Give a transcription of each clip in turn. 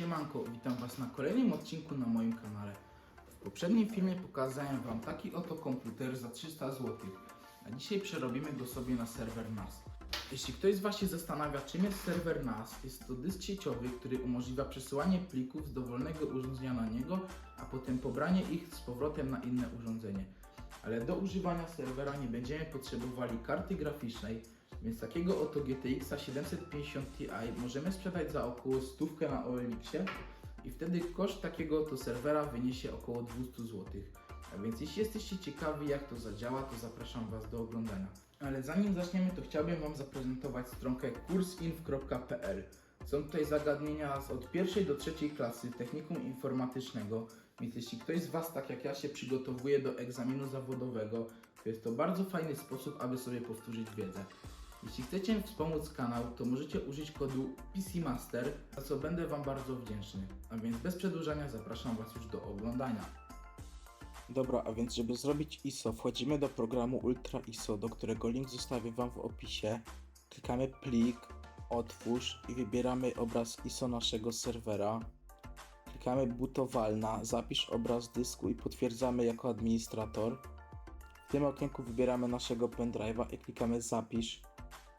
Siemanko, witam Was na kolejnym odcinku na moim kanale. W poprzednim filmie pokazałem Wam taki oto komputer za 300 zł, a dzisiaj przerobimy go sobie na serwer NAS. Jeśli ktoś z Was się zastanawia, czym jest serwer NAS, jest to dysk sieciowy, który umożliwia przesyłanie plików z dowolnego urządzenia na niego, a potem pobranie ich z powrotem na inne urządzenie. Ale do używania serwera nie będziemy potrzebowali karty graficznej, więc takiego oto GTX 750 Ti możemy sprzedać za około stówkę na OLX-ie i wtedy koszt takiego oto serwera wyniesie około 200 zł. A więc jeśli jesteście ciekawi jak to zadziała, to zapraszam Was do oglądania. Ale zanim zaczniemy, to chciałbym Wam zaprezentować stronkę kursinf.pl. Są tutaj zagadnienia z od pierwszej do trzeciej klasy technikum informatycznego, więc jeśli ktoś z Was, tak jak ja, się przygotowuje do egzaminu zawodowego, to jest to bardzo fajny sposób, aby sobie powtórzyć wiedzę. Jeśli chcecie wspomóc kanał, to możecie użyć kodu PCMaster, za co będę Wam bardzo wdzięczny. A więc bez przedłużania zapraszam Was już do oglądania. Dobra, a więc żeby zrobić ISO, wchodzimy do programu Ultra ISO, do którego link zostawię Wam w opisie. Klikamy plik, otwórz i wybieramy obraz ISO naszego serwera. Klikamy butowalna, zapisz obraz dysku i potwierdzamy jako administrator. W tym okienku wybieramy naszego pendrive'a i klikamy zapisz,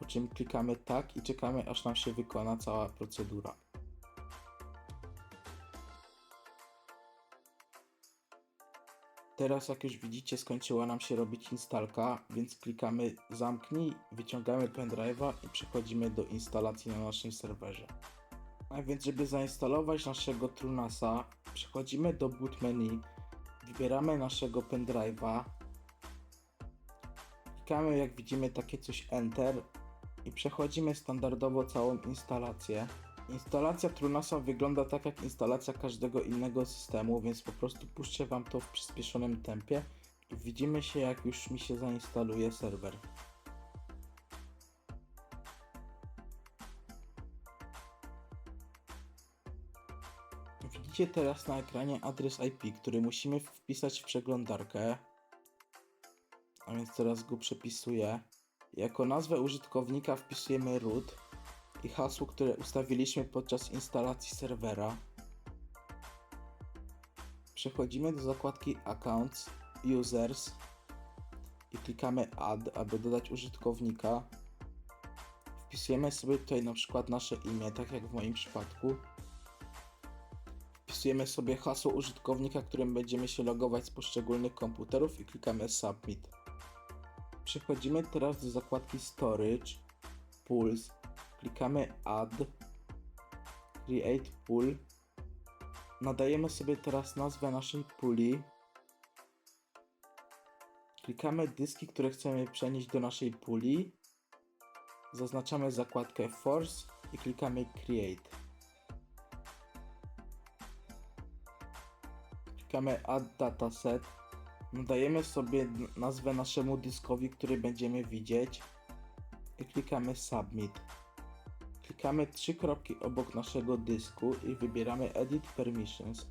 po czym klikamy tak i czekamy aż nam się wykona cała procedura. Teraz jak już widzicie skończyła nam się robić instalka, więc klikamy zamknij, wyciągamy pendrive'a i przechodzimy do instalacji na naszym serwerze. A więc żeby zainstalować naszego Trunasa, przechodzimy do boot menu, wybieramy naszego pendrive'a, klikamy jak widzimy takie coś Enter i przechodzimy standardowo całą instalację. Instalacja Trunasa wygląda tak jak instalacja każdego innego systemu, więc po prostu puszczę Wam to w przyspieszonym tempie i widzimy się jak już mi się zainstaluje serwer. Widzicie teraz na ekranie adres IP, który musimy wpisać w przeglądarkę. A więc teraz go przepisuję. Jako nazwę użytkownika wpisujemy root i hasło, które ustawiliśmy podczas instalacji serwera. Przechodzimy do zakładki Accounts, Users i klikamy Add, aby dodać użytkownika. Wpisujemy sobie tutaj na przykład nasze imię, tak jak w moim przypadku. Wpisujemy sobie hasło użytkownika, którym będziemy się logować z poszczególnych komputerów i klikamy Submit. Przechodzimy teraz do zakładki Storage, Pools, klikamy Add, Create Pool. Nadajemy sobie teraz nazwę naszej puli. Klikamy dyski, które chcemy przenieść do naszej puli. Zaznaczamy zakładkę Force i klikamy Create. Klikamy Add Dataset. Nadajemy sobie nazwę naszemu dyskowi, który będziemy widzieć i klikamy Submit. Klikamy trzy kropki obok naszego dysku i wybieramy Edit Permissions.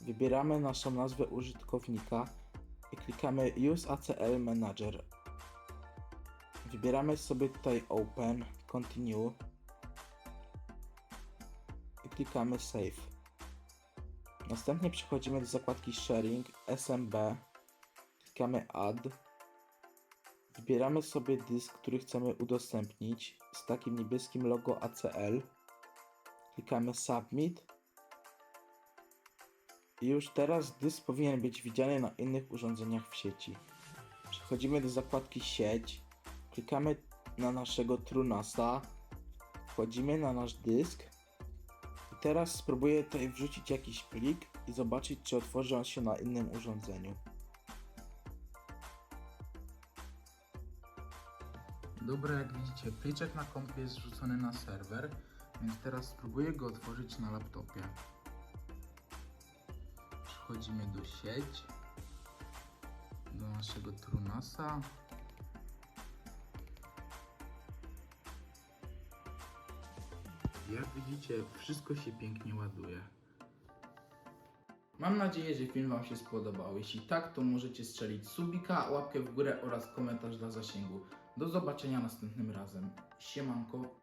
Wybieramy naszą nazwę użytkownika i klikamy Use ACL Manager. Wybieramy sobie tutaj Open, Continue i klikamy Save. Następnie przechodzimy do zakładki Sharing, SMB, klikamy Add, wybieramy sobie dysk, który chcemy udostępnić z takim niebieskim logo ACL, klikamy Submit. I już teraz dysk powinien być widziany na innych urządzeniach w sieci. Przechodzimy do zakładki Sieć, klikamy na naszego Trunasa, wchodzimy na nasz dysk. I teraz spróbuję tutaj wrzucić jakiś plik i zobaczyć czy otworzy on się na innym urządzeniu. Dobra, jak widzicie, pliczek na kompie jest wrzucony na serwer, więc teraz spróbuję go otworzyć na laptopie. Przechodzimy do sieć, do naszego Trunasa. Jak widzicie, wszystko się pięknie ładuje. Mam nadzieję, że film Wam się spodobał. Jeśli tak, to możecie strzelić subika, łapkę w górę oraz komentarz dla zasięgu. Do zobaczenia następnym razem. Siemanko.